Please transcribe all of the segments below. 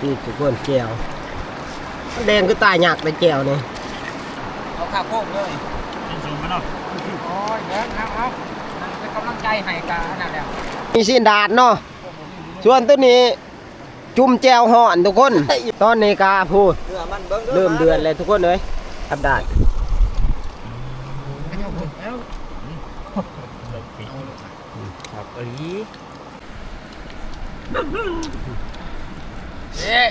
พี่ทุกคนแก้วแดงคือตายยากแต่แก้วนี่เอาข้าวโพดเลยเป็นสูงมันเนาะโอ้ยเดี๋ยวเอาเอานั่นเป็นกำลังใจให้กันนั่นแหละมีสินดาดเนาะส่วนตัวนี้จุ่มแก้วห่อนทุกคน ตอนนี้กาพูดเดือมันเบิ้งเริ่มเดือนเลยทุกคนเลยอับดาดครับเอ้ย เอ๊ะ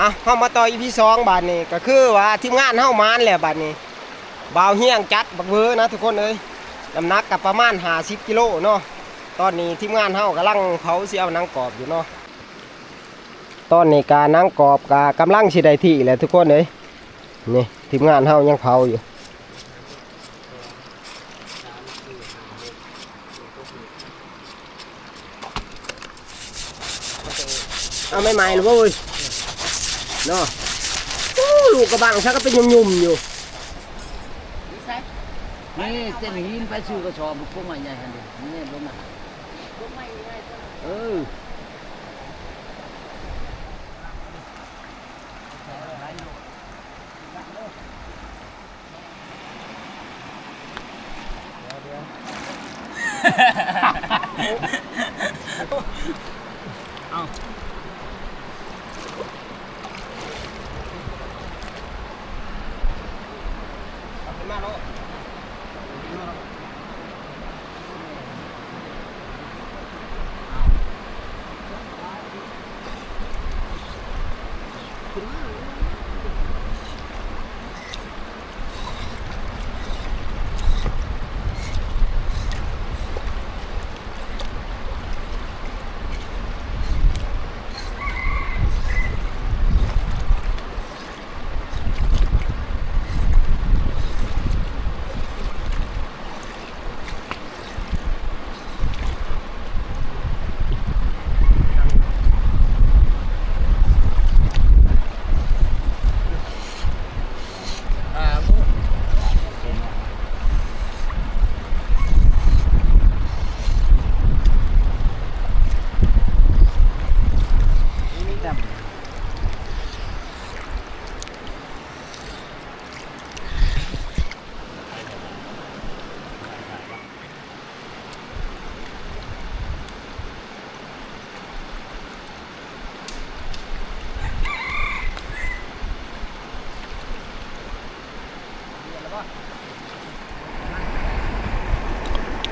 อะเข้ามาต่ออีพีสองบาทนี้ก็คือว่าทีมงานเข้ามานแหละบาทนี้บ่าวเฮียงจัดบักเบอร์นะทุกคนเลยน้ำหนักกับประมาณ50กิโลเนาะตอนนี้ทีมงานเฮากำลังเผาเสียวนังกรอบอยู่เนาะตอนนี้การนังกรอบกากำลังสิได้ที่แหละทุกคนเลยนี่ทีมงานเฮายังเผาอยู่ เอาไม่ใหม่หรือเปล่าเว้ยเนาะโอ้ลูกกระบังชักก็เป็นยุ่มๆอยู่นี่เส้นหินไปสู่กระสอบพวกใหม่ใหญ่ขนาดนี้นี่ลงมาเอออ่ามุก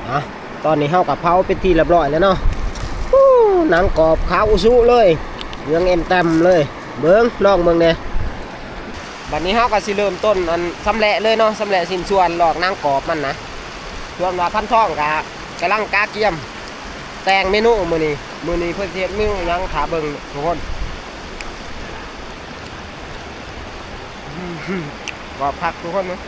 อะต อนนี้เฮากับเผาเป็นที่เรียบร้อยแล้วเนาะหนังกรอบขาวอุสุเลยเรื่องเอ็นเต็มเลยเบิ้งลองเบิ้งเนี่ยบัดนี้เฮาก็สิเริ่มต้นอันสำเร็จเลยเนาะสำเร็จสิ้นส่วนหลอกนังกรอบมันนะส่วนว่าพันท่องกะกำลังกาเกียม แต่งเมนูมื้อนี้มื้อนี้เพิ่นสิเฮ็ดเมนูหยังถาเบิ่งทุกคนว่าพักทุกคนเนาะ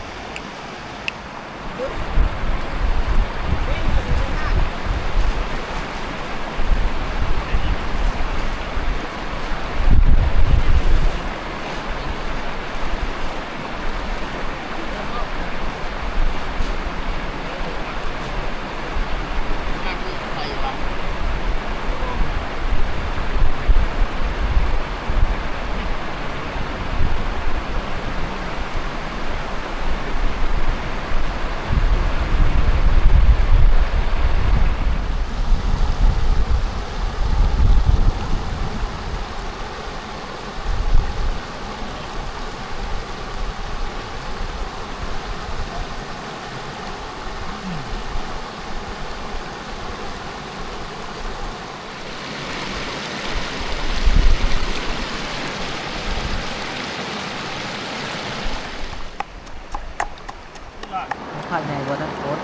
ข้างในวัดโคตร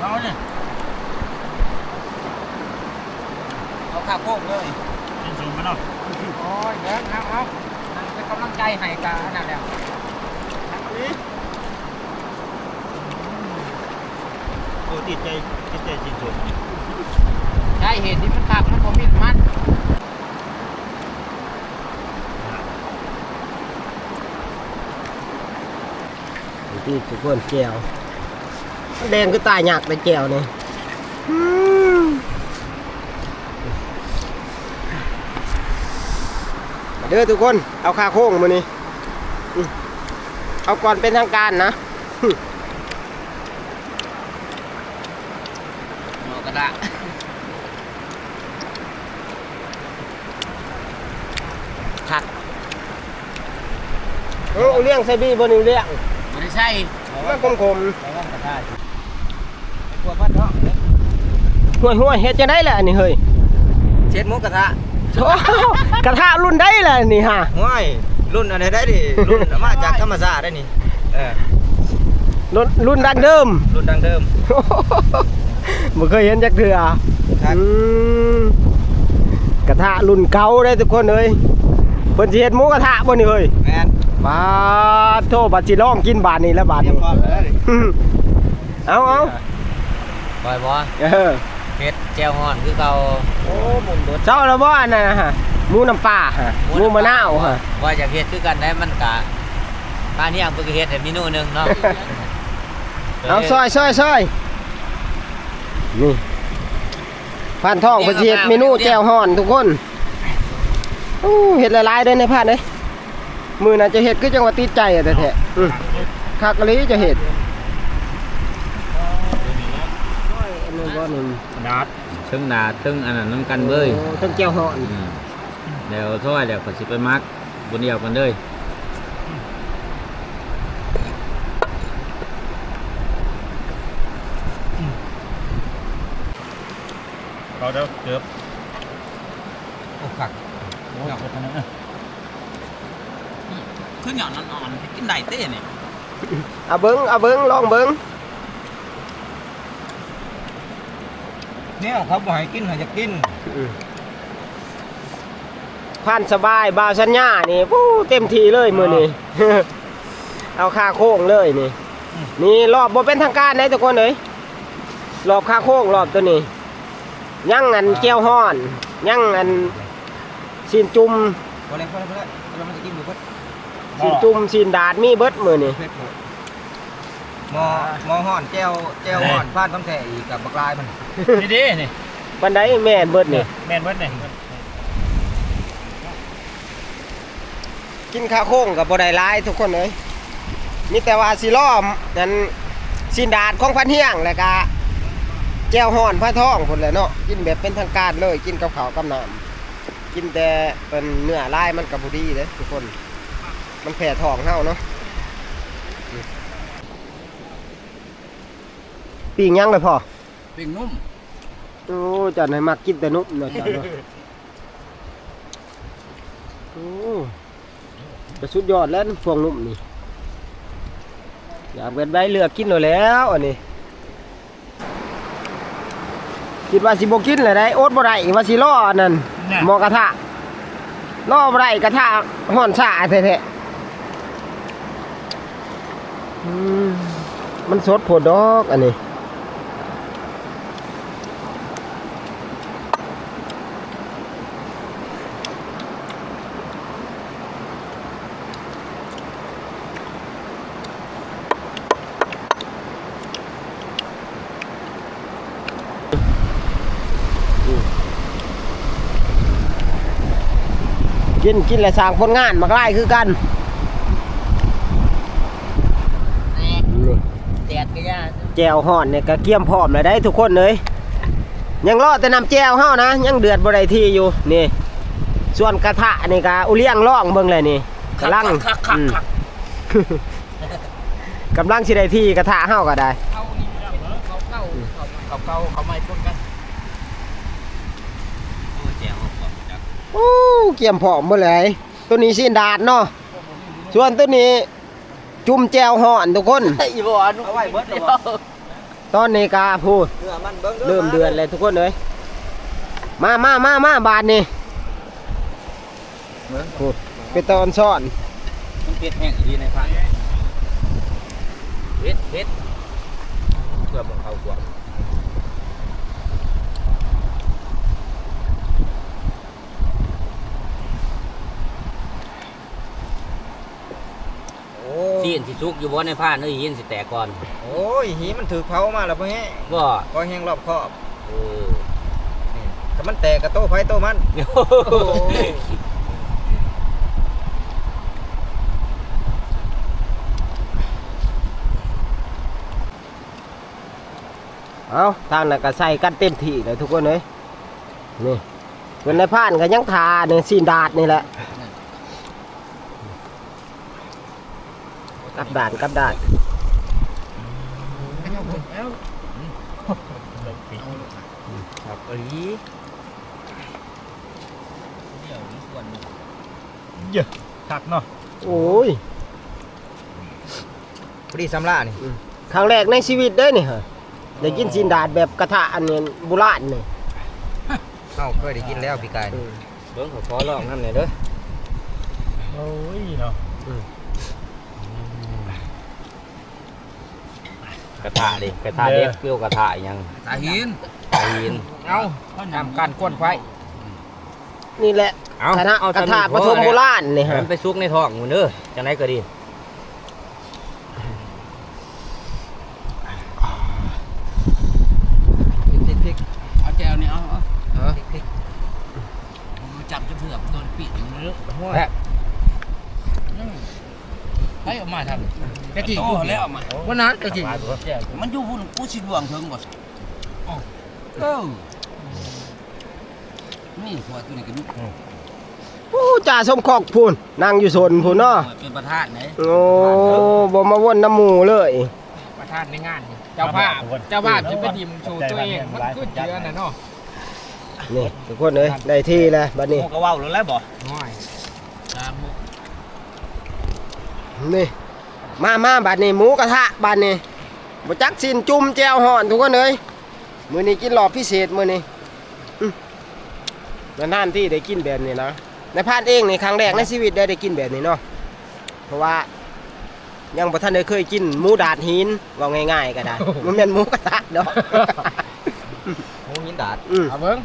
เอาเนี่ย เอาข้าวโพดเลย เป็นสูงมันเนาะ โอ้ยเดี๋ยวเอาเอานั่นเป็นกำลังใจให้กันนั่นแหละ โอ้ ติดใจติดใจจริงสูงใช่เหตุที่มันขับมันบ่มีมันพี่ทุกคนแก้วแดงคือตายยากแต่แก้วนี่อืมมาเด้อทุกคน เอาคาโค้งมานี่อืมเอาก่อนเป็นทางการนะ หมอกระดา คักเอาเลี้ย งใส่บี้บนนี้เลี้ยงไม่ได้ใช่มันคมคมไปว่ากระทะหัวพัดเนาะๆห่วยห่วยเฮ็ดจะได้แหละนี่เฮ้ยเช็ดมุกกระทะกระทะรุ่นได้แหละนี่ฮะห้วยรุ่นอะไรได้ดิรุ่นมาจากธรรมศาสตร์ได้นี่เออรุ่นรุ่นดังเดิม รุ่นดังเดิมบ่เคยเห็นจักเทื่อกระทะรุ่นเก่าได้ทุกคนเอ้ยเพิ่นสิเฮ็ดหมูกระทะบ่นี่เฮ้ยแม่น บาดโทบัดสิลองกินบาดนี้แล้วบาดเตรียนี้มพร้อมแล้วดิเอาเอาปล่อยบ่เออเฮ็ดแจ่วฮ้อนคือเก่าโอ้หมุนเบิดเจ้าแล้วบ่อันนั้นน่ะฮะหมูน้ำปลาฮะหมูมะนาวฮะว่าจะเฮ็ดคือกันได้มันกะป้าเนี่ยเพิ่นก็เฮ็ดให้เมนูหนึงเนาะเอาซอยซอยซอยนี่ผ่านทองเพิ่นสิเฮ็ดเมนูแจ่วฮ้อนทุกคนโอ้เฮ็ดหลายๆเด้อในผ่านเด้ย มื้อน่ะจะเฮ็ดคือจังว่าติดใจอะแต่แท้อือคักอีหลีจะเฮ็ดอันนั้นบ่นี่ดาดทึ่งหนาทึ่งอันนั้นน้ำกันเบยโอ้ทั้งแจ่วฮ้อนอืมเดี๋ยวถ้อยเดี๋ยวก็สิไปมักบนเดียวกันเลยเราเดี๋ยวเกือบโอ้ขักโอ้ยคนนั้นน่ะ คือหย่อนนอนๆกินได้เต้เนี่ยเอาเบิ่งเอาเบิ่งลองเบิ่งเนี่ยเขาบอกให้กินเขาจะกินผ่านสบายบ่าวสัญญานี่ปู้เต็มที่เลยมื้อนี้เอาค่าโค้งเลยนี่นี่รอบบ่เป็นทางการนะทุกคนเอ้ยรอบค่าโค้งรอบตัวนี้ยังอันแก้วฮ้อนยังอันซีนจุ่มพอแล้วพอแล้วพอแล้วเรามันจะกินหมูก็ ซีนจุ่มซีนดาดมีเบิดมื้อนี้เผ็ดโผล่หมอหมอห่อนแก้วแก้วห่อนพลาดต้องแท้อีกกับบักลายมันนี่ดินี่ปานใดแม่นเบิดนี่แม่นเบิดนี่กินค่าโค้งก็บ่ได้หลายทุกคนเอ้ยมีแต่ว่าสิล้อมนั้นซีนดาดของพันเฮียงแล้วก็แก้วฮ้อนพระท้องพุ่นแหละเนาะกินแบบเป็นทางการเลยกินกับข้าวกับน้ำกินแต่เป็นเนื้อลายมันก็บ่ดีเด้ทุกคน มันแผ่ท้องเฮาเนาะปีงยังเลยพ่อปิ้งนุ่มโอ้จันให้มักกินแต่นุ่มเนาะจันเนาะโอ้จะสุดยอดแล้วพวงนุ่มนี่อยากเป็นใบเลือกกินหน่อยแล้วอันนี้คิดว่าสิบ่กินเลยได้โอ๊ตบ่ได้ว่าสิล่ออันนั้นเนี่ยหมอกระทะล่อบ่ได้กระทะห่อนชาแท้ๆอื มันสดโผดดอกอันนี้กินกินและสร้างผลงานมากไล่คือกัน แดดก็ย่า แจวห่อนเนี่ยก็เกียมพร้อมเลยได้ทุกคนเลยยังรอแต่น้ำแจวเฮานะยังเดือดบ่ได้ที่อยู่นี่ ส่วนกระทะนี่ก็อุเลี้ยงล่องเบิ่งเลยนี่กำลังอืมกำลังสิได้ที่กระทะเฮาก็ได้เขานี่เขาเก่าเขาเก่าเขาไม่ปนกันโอ้แจ่วฮ้อนจักโอ้เกียมพร้อมเบ่เลยตัวนี้สิดาดเนาะส่วนตัวนี้ จุ่มแจวห่อนทุกคน อีบ่อันเอาไว้เบิดเดี๋ยวตอนนี้ก็พูดเนื้อมันเบิ้งเริ่มเดือนเลยทุกคนเลยมามามามาบาทนี่พูดไปตอนซ่อนมันเผ็ดแห้งอีในภาคเผ็ดเผ็ดเกือบของเขากว่าโอ้ โอ้ ซีนสิสุกอยู่บ่ในผ้าเนื้อหินสิแตกก่อนโอ้ยหีมันถือเผามาแล้วพ่อแห้บ่ก็แห้งรอบคอบเออนี่ถ้ามันแตกกระโต้ไฟโต้มันเอาทางนั้นก็ใส่กันเต็มที่เลยทุกคนเลยนี่คนในผ่านก็ยังทาเนี่ยซีนดาดนี่แหละ กับด่านกับด่านครับเอ้ยเยอะคักเนาะโอ้ยพอดีสำลานี่ครั้งแรกในชีวิตเด้อนี่ฮะได้กินซีนดาดแบบกระทะอันนี้โบุราณนี่เอ้าเคยได้กินแล้วพี่กายนี่เบิ่งขอขอลองนำหน่อยเด้อโอ้ยเนาะ กระทะดิกระทะเด็กเปรี้ยวกระทะอีหยังสาหินตาหินเอาทำการก้นไฟนี่แหละเอาคณะเอากระทำทะนี่ปฐมโบราณนี่ฮะมันไปซุกในท้องมันเด้อจังไดก็ดี พริกพริก เอาแจวนี่เอาเอา เออพริก จับจะเถือบโดนปีกมันเลย ห้วย ให้ออกมาทำ ตะกี้กูแล้วออกมาวันนั้นตะกี้มันอยู่พุ่นกูสิดวงเถิงบ่เออนี่หัวตัวนี้ก็มีโอ้จ่าสมคอกพูนนั่งอยู่โซนพูนเนาะเป็นประธานไหนโอ้บ่มาวนน้ำหมูเลยประธานในงานนี่เจ้าภาพเจ้าภาพจะไปดิมโชว์ตัวเองมันขึ้นเจือน่ะเนาะนี่ทุกคนเลยได้ที่แล้วบัดนี้โอ้ก็เว้าแล้วแหล้วบ่น้อยตามมุกนี่ มามาบัดนี้หมูกระทะบัดนี้บ่จักสินจุ่มแจวห่อนทุกคนเลยมื้อนี้กินรอบพิเศษมื้อนี้อื้อนานๆที่ได้กินแบบนี้นะในพานเองนี่ครั้งแรกในชีวิตได้ได้กินแบบนี้เนาะเพราะว่ายังบ่ทันได้เคยกินหมูดาดหินว่าง่ายๆก็ได้มันแม่นหมูกระทะดอกหมูหินดาดอืมเอาเบิ้ง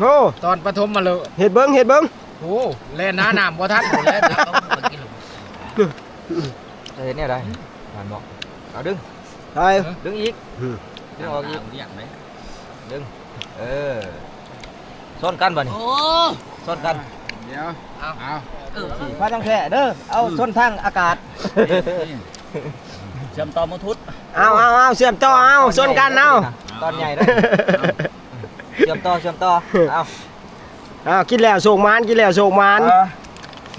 โอ้ตอนปฐมมาเลยเฮ็ดเบิ่งเฮ็ดเบิ่งโอ้แล่นน้าน้ำบ่ทันหมดแล้ว นะกินหรอกจะเห็นเนี่ยได้งานบอกเอาดึงไปดึงอีกอืมดึงออกอีกเรียกไหมดึงเออซ่อนกันบ่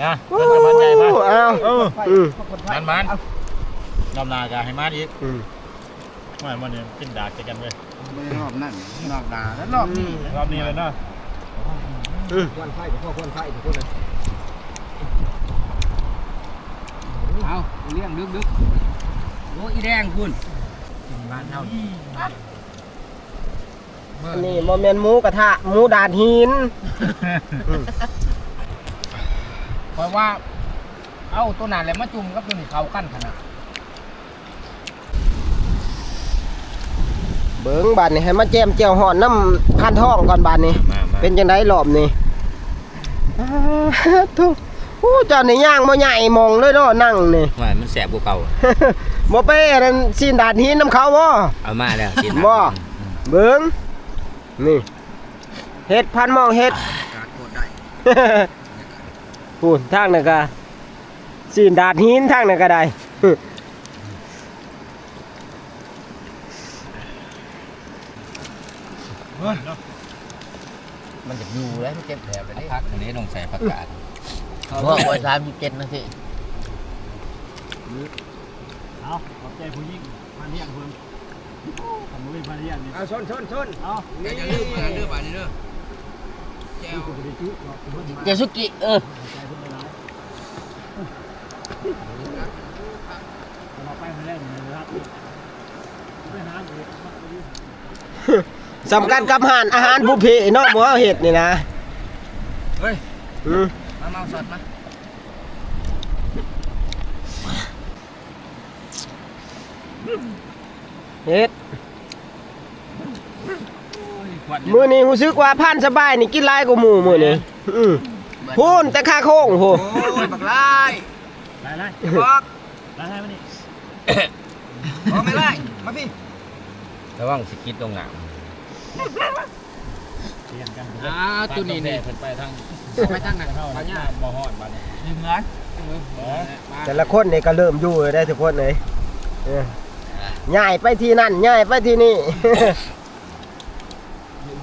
นี่โอ้ซ่อนกันเดี๋ยวเอาเอาเออพาจังแท้เด้อเอาซ่อนทางอากาศจำต่อมาทุดเอาเอาเอาเสียบต่อเอาส่วนกันเอาตอนใหญ่เด้อเชื่อมต่อเชื่อมต่อเอาเอากินแล้วโศกมานกินแล้วโศกมานนะโอ้เพิ่นมันใหญ่มาเอาเอออืมมันมันยอมนากาให้มาอีกอืมไม่มันเนี่ยกินดากใจกันเว้ยรอบนั่นรอบดาแล้วรอบนี้รอบนี้เลยเนาะอืมควันไฟกับพ่อควันไฟทุกคนเลยเอาเลี้ยงดึกดึกโอ้อีแดงคุณบ้านเฮาอันนี่โมเมนหมูกระทะหมูดาดหิน เพราะว่า เอาตัวนั้นแหละมาจุ่มกับตัวนี้เข้ากันขนาดเบิ้งบานนี่ให้มาแจมเจียวห่อนน้ำพันท้องก่อนบานนี่มามาเป็นจังไดรอบนี่อ้าวทุกโอ้เจ้านี่ย่างบ่ใหญ่มองเลยเนาะนั่งนี่ ว่ามันแสบกว่าเก่าบ่ไปอันนั้นซีนดาดหินน้ำเขาบ่ เอามาแล้วกินบ่ เบิ้งนี่เฮ็ดพันหมองเฮ็ด การโคตรได้ พูนทางนั่นก็ซีนดาดหินทางนั่นก็ได้มันจะอยู่แล้วมันเจ็บแผลไปได้พักทะเลลงใส่ผักกาดว่าไว้สามสิบเจ็ดนาทีเอาขอบใจผู้หญิงมาเลี้ยงเพิ่นทำมือมาเลี้ยงนี่เอาชนชนชนเอาอย่าลืมมาเด้อบ้านนี้เด้อแก้วไปได้จุ เจสุกิเออสำคัญกับอาหารอาหารบุพเพนอกหมูเฮาเห็ดนี่นะเฮ้ยออมาเมาสดมาเฮ็ด มื้อนี้รู้สึกว่าพันสบายนี่กินหลายกว่าหมู่มื้อนี้อืมพูนแต่ค่าโค้งโหโอ้ยบักลายไปไล่อย่าบอกไล่ให้มันนี่บอกไม่ไล่มาพี่ระวังสิกิดลงหนังเสียงกันอ้าวตัวนี้นี่เพิ่นไปทางไปทางนั้นเท่าปัญนี้ญาบ่ฮอดบัดนี้เหมือนแต่ละคนนี่ก็เริ่มอยู่ได้ทุกคนเลยเออย้ายไปที่นั่นย้ายไปที่นี่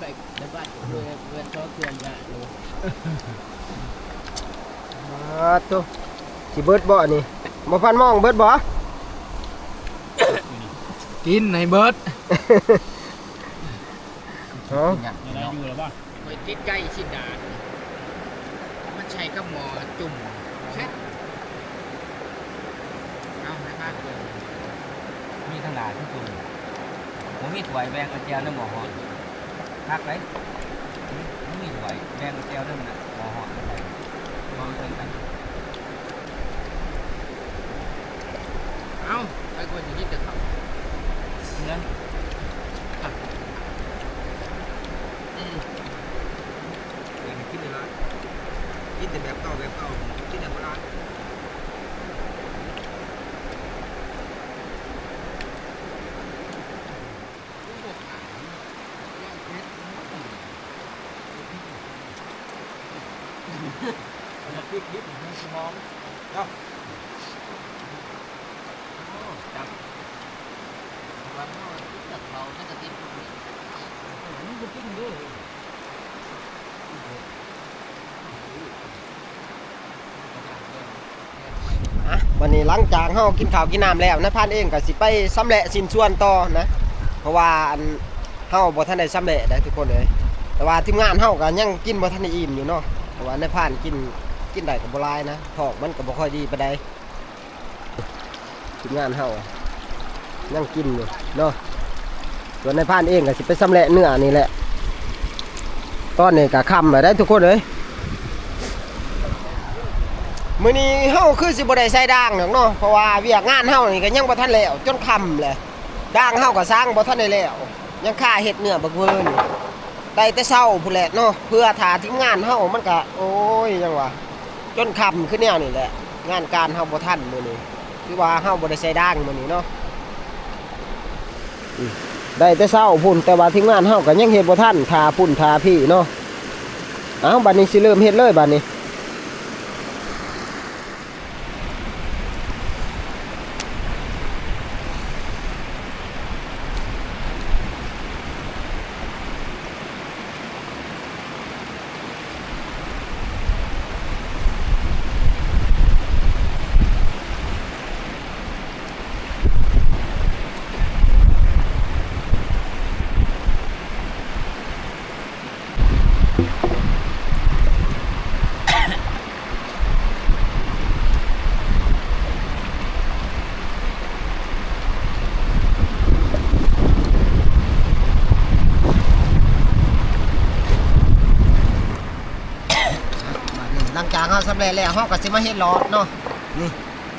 ไปในบ้านเพื่อนเพื่อนชอบเพื่อนยาดู อ่า ตัวสิเบิดบ่นี่บ่ฟันมองเบิดบ่กินในเบิร์ดเนาะยังได้อยู่แล้วบ่ไปติดใกล้ชิดดาดมันใช้กับหมอจุ่มเช็ดเอาไหมครับมีทางด่าที่ตุ่มผมมีถวยแบงกระเจียวน้ำหมอหอนทักเลยผมมีถวยแบงกระเจียวน้ำน่ะหมอหอนอะไรมองเป็นกัน เอา ไปคนจะยิดจะทำนะองคิดเลยละคิดแต่แบบเก่าแบบเก่าคิดแบบโบราณ อะวั นี่หลังจากเฮากินข้าวกินน้ำแล้วนะพานเองก็สิไปสำเร็จสินส่วนต่อนะ เพราะว่าอันเฮาบ่ทันได้สำเร็จได้ทุกคนเลยแต่ว่าทีมงานเฮาก็ยังกินบ่ทันได้อิ่มอยู่เนาะเพราะว่าในพานกินกินได้ก็บ่หลายนะท้องมันก็บ่ค่อยดีปานใดทีมงานเฮายังกินอยู่เนาะส่วนในพานเองก็สิไปสำเร็จเนื้อนี่แหละตอนนี้ก็ค่ำแล้วได้ทุกคนเลย มื้อนี้เฮาคือสิบ่ได้ใส่ด่างหรอกเนาะเพราะว่าเวียกงานเฮานี่ก็ยังบ่ทันแล้วจนค่ำเลยด่างเฮาก็สร้างบ่ทันได้แล้วยังค่าเฮ็ดเนื้อบักเวิร์นได้แต่เช้าพุ่นแหละเนาะเพื่อถาทีมงานเฮามันก็โอ้ยจังว่าจนค่ำคือแนวนี่แหละ งานการเฮาบ่ทันมื้อนี้คือว่าเฮาบ่ได้ใส่ด่างมื้อนี้เนาะได้แต่เช้าพุ่นแต่ว่าทีมงานเฮาก็ยังเฮ็ดบ่ทันทาพุ่นทาพี่เนาะเอ้าบัดนี้สิเริ่มเฮ็ดเลยบัดนี้ ห ลังจากเราสำเร็จแล้วเราก็สิมาเฮ็ดหลอดเนาะนี่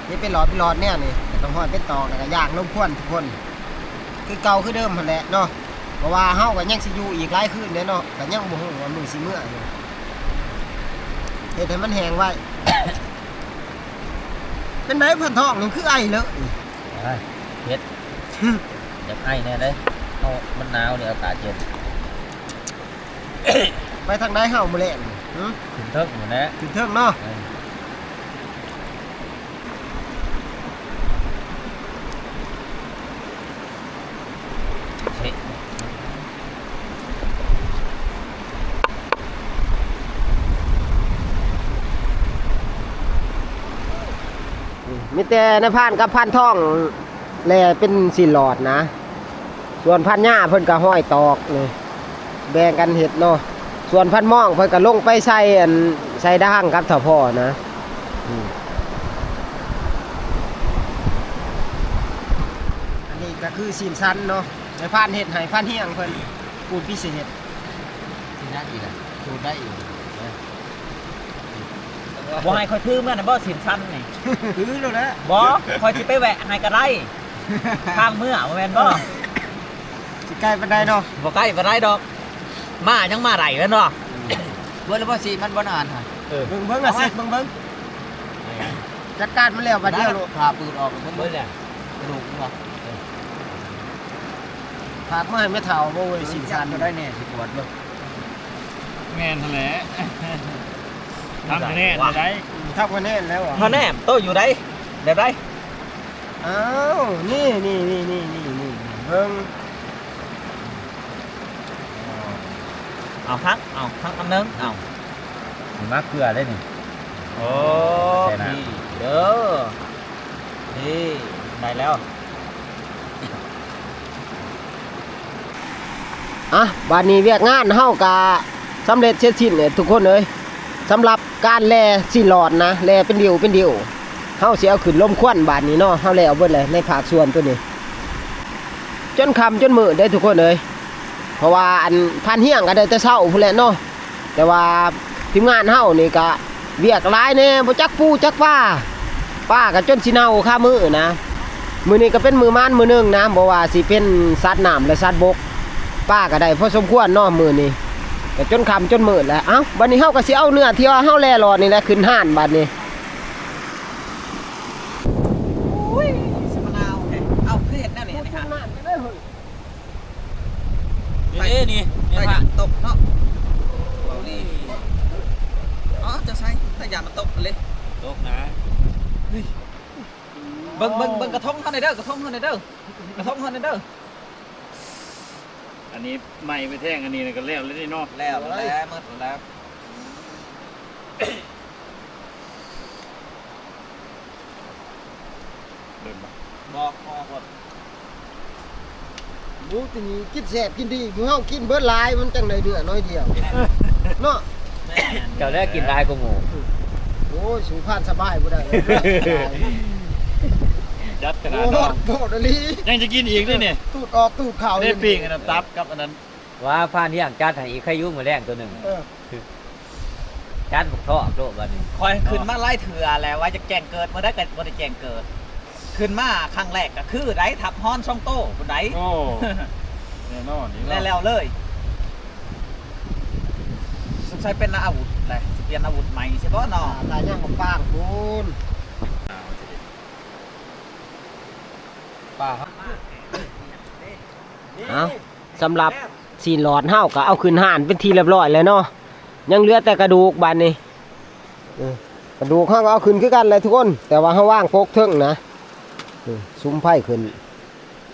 นี่เป็นหลอดเป็นหลอดเนี่ยนี่ต้องห้อยเป็นตอกแล้วก็ย่างนมข้นทุกคนคือเก่าคือเดิมหั่นแหละเนาะเพราะว่าเฮาก็ยังสิอยู่อีกหลายคืนเด้เนาะก็ยังบ่ฮู้ว่ามื้อสิมื้ออยู่เฮ็ดให้มันแห้งไว้เป็นไดพันทองนี่คือไอเลอะนี่เฮ็ดอยากไอ้แน่เลยเอามันหนาวเนี่ยอากาศเย็นไปทางใดเฮาบ่แล่น หึถึงเทิงอยู่นะถึงเทิงเนาะเออเช็คมีแต่ในพานกับพันทองแลเป็นสินหลอดนะ ส่วนพันหญ้าเพิ่นก็ห้อยตอกนี่แบ่งกันเฮ็ดเนาะ ส่วนพันหม่องเพิ่นก็ลงไปใส่อันใส่ด่างกับถ้าพ่อนะอืมอันนี้ก็คือสินสันเนาะในพานเฮ็ดให้พันเฮียงเพิ่นปูนพิเศษที่นั่นอีกอะดูได้อีกบ่ให้คอยถือเมื่อนะบ่สินสั้นนี่คือแล้วนะบ่คอยสิไปแวะให้ก็ได้ข้างเมื่อบ่แม่นบ่สิใกล้ปานใดเนาะบ่ใกล้บ่ได้ดอก มายังมาไหลแม่นบ่เบิร์ดแล้วว่าสีมันบ่นานค่ะเบิ่งเบิ่งอะเสร็จเบิ่งเบิ่งจัดการมันแล้วบัดเดียวลูกพาปืนออกมันเบิดเนี่ยกระดูกมันบ่ฝากมาให้แม่เฒ่าบ่เว้ยสินจัสัดนก็ได้แน่สิปวดเบิ่งแม่นทะเลทำคะแนนจะได้ทับคะแนนแล้วอะเฮาแน่โตอยู่ได้แบบได้อ้าวนี่นี่นี่นี่นี่นี่เบิ่ง เอาพักเอาพักอันนึงเอามากเกลือได้นี่ โอ้ใช่นะ นี่เด้อนี่ได้แล้วอะบัดนี้เวียกงานเฮากะสำเร็จเสร็จสิ้นเนี่ยทุกคนเอ้ยสำหรับการแลสิหลอดนะแลเป็นเดียวเป็นเดียวเฮาสิเอาขึ้นลมควันบาดนี้เนาะเฮาแล้วเบิดเลยในภาคส่วนตัวนี้ จนค่ำจนมื้อได้ทุกคนเอ้ย เพราะว่าอันพันเฮียงก็ได้แต่เช้าพุ่นแหละเนาะแต่ว่าทีมงานเฮานี่ก็เวียกหลายแน่บ่จักปูจักป้าป้าก็จนสิเน่าค่ามือนะมือนี้ก็เป็นมือมานมือหนึงนะบ่ว่าสิเป็นสัตว์น้ำและสัตว์บกป้าก็ได้พอสมควรเนาะมือนี้ก็จนค่ำจนมื้อแล้วเอ้าบัดนี้เฮาก็สิเอาเนื้อที่ว่าเฮาแล่รอนี่แหละขึ้นห้านบัดนี้ สมะนาวเอาคือเห็ดแน่นี่นี่ฮะ นี่นี่นี่ ถ้า นี่ อยา ค่ะ กตกเนาะเอานี่อ๋อจะใช่ถ้าอยากมันตกเลย ตกนะ เบิ่งเบิ่งเบิ่งกระทงเท่าไหนเด้อกระทงเท่าไหนเด้อกระทงเท่าไหนเด้ออันนี้ไม่ไปแท่งอันนี้ก็แล้วแล้วนี่เนาะแล้วแล้วหมดแล้วเดินมาบอกพอหมดหมูตัวนี้กินแซ่บกินดีหมูเฮากินเบิดหลายมันจังไดเดือน้อยเดียวเนาะเจ้าได้กินได้กูหมูโอ้ยสูพานสบายบ่ได้เล ยยัดขนาโอ้ดโหนอนโหดอลียังจะกินอีกด้วยเนี่ยตูดออกตูดเข่าได้ปีกอันนั้นตับกับอันนั้นว่าพานที่อ่างจัดให้อีกใครยุ่งมาแรงตัวหนึ่งเออจัดบุกท่อโลบัดนี้คอยขึ้นมาไล่เถื่อแล้วว่าจะแกงเกิดมาได้กันบ่ได้แกงเกิด ขึ้นมาครั้งแรกก็คือได้ทับฮ้อนช่องโต้คนไหนโอ้แน่นอนนี่แล้วๆเลยสงสัยเป็นอาวุธแหละสิเปลี่ยนอาวุธใหม่ใช่ป่ะน้องตายย่างของปางคุณ ป้าครับเอาสำหรับสีหลอดเฮาก็เอาขึ้นห่านเป็นทีเรียบร้อยแล้วเนาะยังเหลือแต่กระดูกบานนี้กระดูกเฮาก็เอาขึ้นคือกันเลยทุกคน แต่ว่าเฮาว่างโปกเทิงนะซุ้มไผ่ขึ้น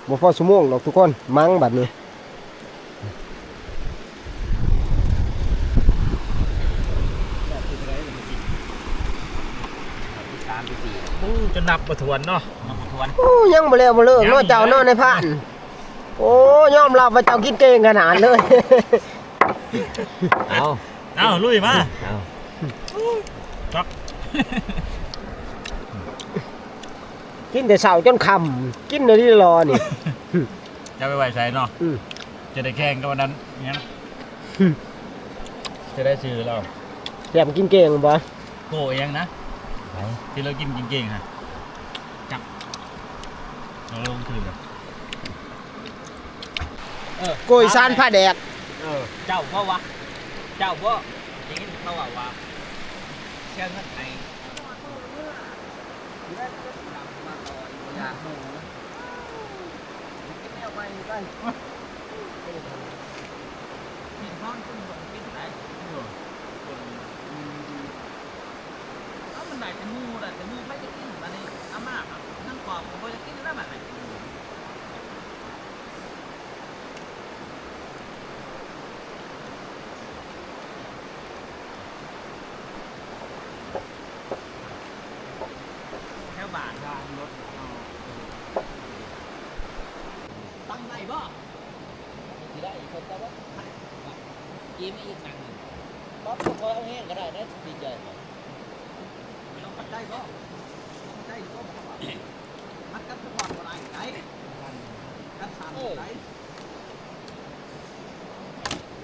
บ่พอสมงหรอกทุกคนมั้งบัดนี้ สามที่สี่ จะนับประทวนเนาะน้ำทวนโอ้ยังบ่แล้วบ่เลิกเนาะเจ้าเนาะในผ่าน โอ้ยอมรับว่าเจ้ากินเก่งขนาดเลย เอาเอ้าลุยมาเอากินแต่เช้าจนค่ำกินเลยที่รอนี่จะไปไหวใส่เนาะอืมจะได้แข่งกับวันนั้นยังจะได้ชื่อเราแซ่บกินเก่งบ่โกเองนะที่เรากินเก่งๆฮะจับเรา ลงคืนเลยโกยซานผ้าแดกเออ เจ้าพ่อวะ เจ้าพ่ออย่างนี้เขาว่าว่าเชื่อเงินไงกินห้องขึ้นบนกินไหนเอามันได้แต่หมูได้แต่หมูไม่จะกินอันนี้อาม่าครับนั่งกรอบผมก็จะกินได้แบบไหน แค่บาททางรถตั้งไหนบ่ ที่ได้อีกคนแต่ว่ากินไม่อีกหนังหนึ่งปั๊บพอเอาแห้งก็ได้นะดีใจ ต้องปัดได้บ่ปัดได้ก็บ่ว่ามัดกันทุกวันบ่ได้ได้กันสามได้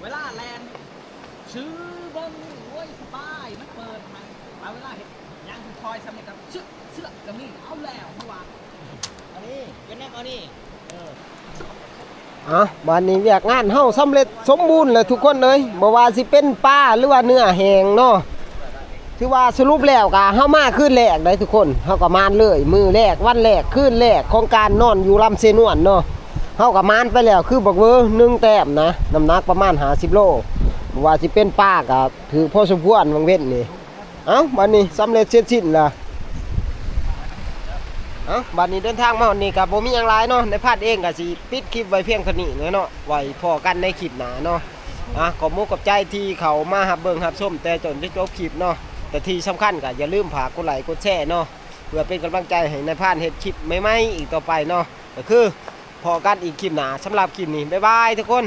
เวลาแลนชื่อเบิ้งโอ้ยสบายมันเปิดให้มาเวลาเห็นยังคอยทำนี่ครับเชื่อเชื่อกับนี่เอาแล้วเมื่อวาน อันนี้เป็นแนมเอานี่ อะบัดนี้เวียกงานเฮาสำเร็จสมบูรณ์เลยทุกคนเลยบ่ว่าสิเป็นปลาหรือว่าเนื้อแห้งเนาะถือว่าสรุปแล้วก็เฮามาคืนแรกได้ทุกคนเฮาก็มานเลย มือแรกวันแรกคืนแรกของการนอนอยู่ลำเซนวนเนาะเฮาก็มานไปแล้วคือบอกเวอร์หนึ่งแต้มนะน้ำหนักประมาณ50โลว่าสิเป็นป้าก็ถือพอสมควรบางเว้นนี่เอ้าบัดนี้สำเร็จเสร็จสิ้นและ เอ้าบัดนี้เดินทางมาวันนี้ก็บ่มีหยังหลายเนาะในพาดเองก็สิปิดคลิปไว้เพียงเท่านี้เนาะไว้พอกันในคลิปหน้าเนาะอะขอบมุกกับใจที่เขามาหับเบิ่งหับส้มแต่จนจะจบคลิปเนาะแต่ที่สำคัญก็อย่าลืมฝากกดไลค์กดแชร์เนาะเพื่อเป็นกำลังใจให้ในพานเฮ็ดคลิปใหม่ๆอีกต่อไปเนาะก็คือพอกันอีกคลิปหน้าสำหรับคลิปนี้บ๊ายบายทุกคน